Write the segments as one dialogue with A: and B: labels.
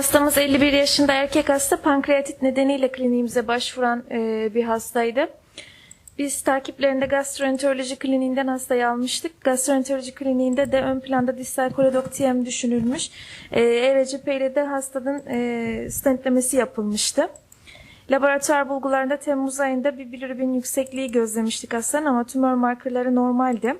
A: hastamız 51 yaşında erkek hasta pankreatit nedeniyle kliniğimize başvuran e, bir hastaydı. Biz takiplerinde gastroenteroloji kliniğinden hastayı almıştık. Gastroenteroloji kliniğinde de ön planda distal koledoktiyem düşünülmüş. E, ERCP ile de hastanın e, stentlemesi yapılmıştı. Laboratuvar bulgularında Temmuz ayında bir bilirubin yüksekliği gözlemiştik hastanın ama tümör markerları normaldi.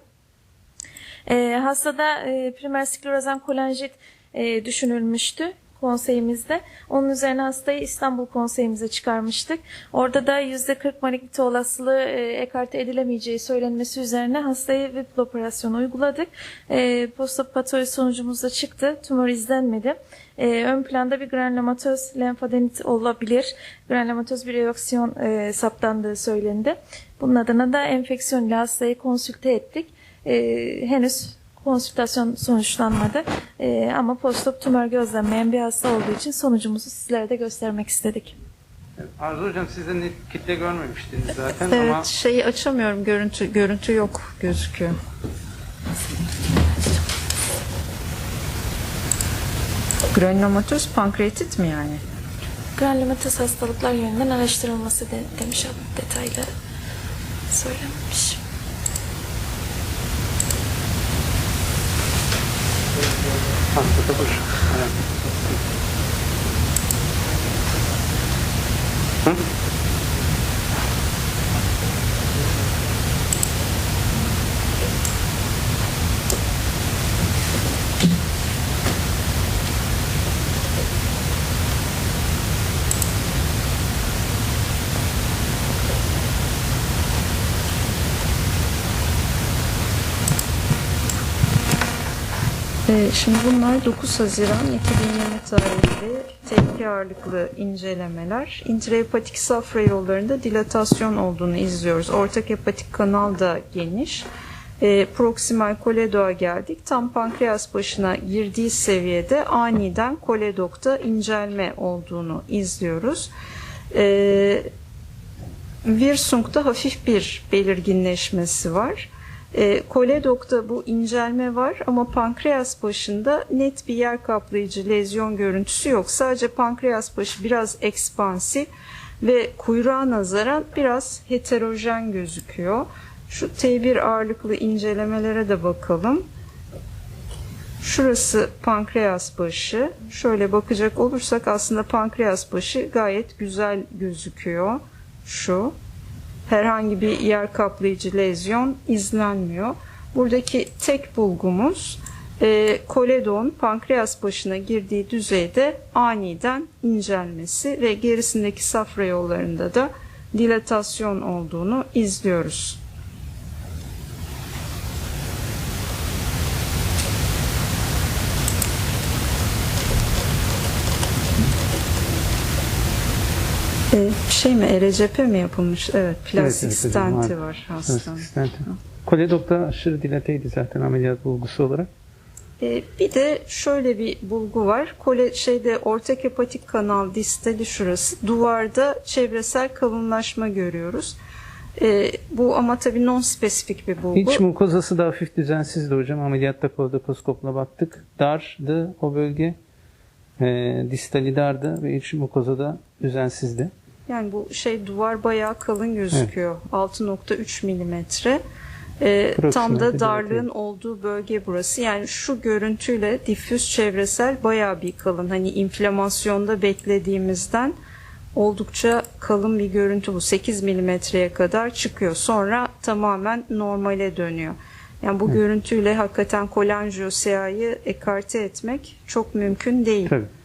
A: E, hastada e, primer sklerozan kolanjit e, düşünülmüştü konseyimizde. Onun üzerine hastayı İstanbul konseyimize çıkarmıştık. Orada da %40 malignite olasılığı e, ekarte edilemeyeceği söylenmesi üzerine hastaya Whipple operasyonu uyguladık. E, postopatoloji sonucumuz da çıktı. Tümör izlenmedi. E, ön planda bir granulomatoz lenfadenit olabilir. Granulomatoz bir reaksiyon e, saptandığı söylendi. Bunun adına da enfeksiyon ile hastayı konsülte ettik. E, henüz konsültasyon sonuçlanmadı. Ee, ama postop tümör gözlenmeyen bir hasta olduğu için sonucumuzu sizlere de göstermek istedik.
B: Arzu hocam siz de net kitle görmemiştiniz zaten
C: Evet,
B: ama
C: şeyi açamıyorum. Görüntü görüntü yok gözüküyor. Granulomatoz pankreatit mi yani?
A: Granulomatoz hastalıklar yönünden araştırılması de, demiş ama detaylı söylememiş.
B: Hastada bu. Evet. Hı?
C: Ee, şimdi bunlar 9 Haziran 2020 tarihli tepki ağırlıklı incelemeler. İntrahepatik safra yollarında dilatasyon olduğunu izliyoruz. Ortak hepatik kanal da geniş. Ee, proksimal koledoğa geldik. Tam pankreas başına girdiği seviyede aniden koledokta incelme olduğunu izliyoruz. Ee, Virsung'da hafif bir belirginleşmesi var. E, koledokta bu incelme var ama pankreas başında net bir yer kaplayıcı lezyon görüntüsü yok. Sadece pankreas başı biraz ekspansif ve kuyruğa nazaran biraz heterojen gözüküyor. Şu T1 ağırlıklı incelemelere de bakalım. Şurası pankreas başı. Şöyle bakacak olursak aslında pankreas başı gayet güzel gözüküyor. Şu herhangi bir yer kaplayıcı lezyon izlenmiyor. Buradaki tek bulgumuz e, koledon pankreas başına girdiği düzeyde aniden incelmesi ve gerisindeki safra yollarında da dilatasyon olduğunu izliyoruz. E, şey mi ERCP mi yapılmış? Evet, plastik
B: Evet, evet
C: stenti
B: var.
C: var hastanın.
B: Stenti. Koledokta aşırı dilateydi zaten ameliyat bulgusu olarak.
C: E, bir de şöyle bir bulgu var. Kole şeyde ortak hepatik kanal distali şurası. Duvarda çevresel kalınlaşma görüyoruz. E, bu ama tabii non spesifik bir bulgu.
B: İç mukozası da hafif düzensizdi hocam. Ameliyatta koldokoskopla baktık. Dardı o bölge. E, distali dardı ve iç mukozada düzensizdi.
C: Yani bu şey duvar bayağı kalın gözüküyor. 6.3 milimetre. Ee, tam da darlığın
B: dilateydi.
C: olduğu bölge burası. Yani şu görüntüyle difüz çevresel bayağı bir kalın. Hani inflamasyonda beklediğimizden oldukça kalın bir görüntü bu. 8 milimetreye kadar çıkıyor. Sonra tamamen normale dönüyor. Yani bu görüntüyle hakikaten kolanjiyoseyayı ekarte etmek çok mümkün değil.
B: Tabii.